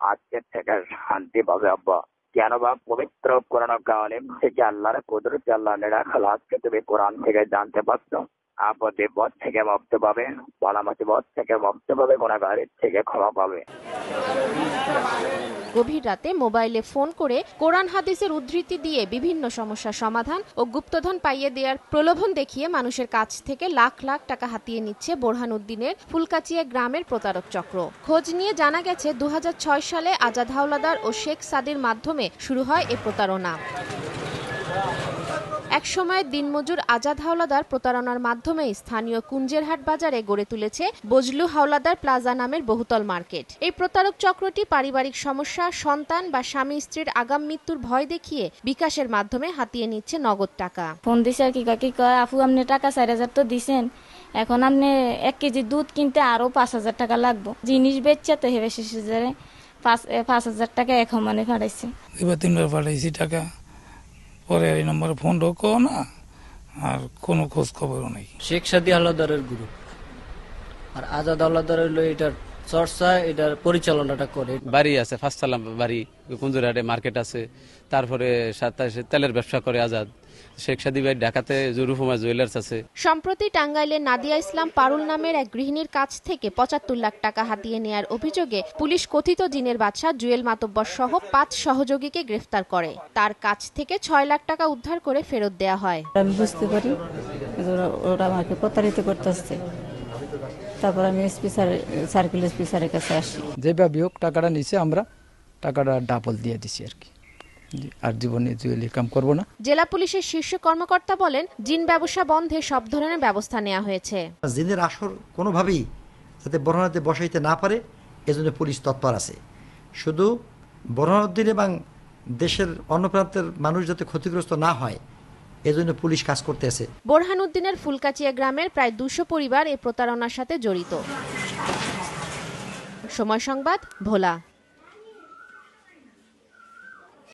আজকের থেকে শান্তি পাবে, আব্বা। কেন বা পবিত্র কোরআন কালিম থেকে আল্লাহর কুদরত আল্লাহ নিরাখল আজকে তুমি কোরআন থেকে জানতে পারছ? আপদে বধ থেকে মুক্ত পাবে, বালামাতি বধ থেকে মুক্ত পাবে গোনাগারের থেকে ক্ষমা পাবে। গভীর রাতে মোবাইলে ফোন করে কোরআন হাদিসের উদ্ধৃতি দিয়ে বিভিন্ন সমস্যার সমাধান ও গুপ্তধন পাইয়ে দেওয়ার প্রলোভন দেখিয়ে মানুষের কাছ থেকে লাখ লাখ টাকা হাতিয়ে নিচ্ছে বোরহানুদ্দিনের ফুলকাচিয়া গ্রামের প্রতারক চক্র। খোঁজ নিয়ে জানা গেছে দু হাজার ছয় সালে আজাদ হাওলাদার ও শেখ সাদির মাধ্যমে শুরু হয় এ প্রতারণা। একসময়ের দিনমজুর আজাদ হাওলাদার প্রতারণার মাধ্যমে স্থানীয় কুঞ্জেরহাট বাজারে গড়ে তুলেছে বজলু হাওলাদার প্লাজা নামের বহুতল মার্কেট। এই প্রতারক চক্রটি পারিবারিক সমস্যা সন্তান বা স্বামী স্ত্রীর আগাম মৃত্যুর ভয় দেখিয়ে বিকাশের মাধ্যমে হাতিয়ে নিচ্ছে নগদ টাকা। ফোন দিছে আর কি কাকি কয় আপু আপনি টাকা চার হাজার তো দিছেন। এখন আপনি এক কেজি দুধ কিনতে আরও পাঁচ হাজার টাকা লাগবো। জিনিস বেচছে তো হেবে শেষ হাজারে পাঁচ পাঁচ হাজার টাকা এক মানে ফাটাইছে এবার তিনবার পাঠাইছি টাকা। পরে এই নম্বরে ফোন ঢোকো না, আর কোনো খোঁজ খবরও নেই। শেখ সাদি আল্লাহদারের গ্রুপ আর আজাদ আল্লাহদার হলো এটার চর্চা এটার পরিচালনাটা করে। বাড়ি আছে ফার্স্টসালাম বাড়ি কুঞ্জুরহাটে মার্কেট আছে তারপরে সাতাশে তেলের ব্যবসা করে আজাদ। শেখ সাদি ভাই ঢাকাতে জুরুফুমা জুয়েলার্স আছে। সম্প্রতি টাঙ্গাইলের নাদিয়া ইসলাম পারুল নামের এক গৃহিণীর কাছ থেকে পঁচাত্তর লাখ টাকা হাতিয়ে নেয়ার অভিযোগে পুলিশ কথিত জিনের বাদশাহ জুয়েল মাতব্বর সহ পাঁচ সহযোগীকে গ্রেফতার করে। তার কাছ থেকে ছয় লাখ টাকা উদ্ধার করে ফেরত দেয়া হয়। আমি বুঝতে পারি ওরা- ওরা আমাকে প্রতারিত করতেছে। তারপর আমি এসপি স্যার সার্কেল এসপি স্যারের কাছে আসি। যেভাবে হোক টাকাটা নিচে আমরা টাকাটা ডাবল দিয়ে দিছি আর কি। আর জীবনে জুয়েলি কাম করব না। জেলা পুলিশের শীর্ষ কর্মকর্তা বলেন জিন ব্যবসা বন্ধে সব ধরনের ব্যবস্থা নেওয়া হয়েছে। জিনের আসর কোনোভাবেই যাতে বরহানাতে বসাইতে না পারে এজন্য পুলিশ তৎপর আছে। শুধু বরহানুদ্দিন এবং দেশের অন্য প্রান্তের মানুষ যাতে ক্ষতিগ্রস্ত না হয় এজন্য পুলিশ কাজ করতেছে। বোরহানুদ্দিনের ফুলকাচিয়া গ্রামের প্রায় দুশো পরিবার এই প্রতারণার সাথে জড়িত। সময় সংবাদ, ভোলা।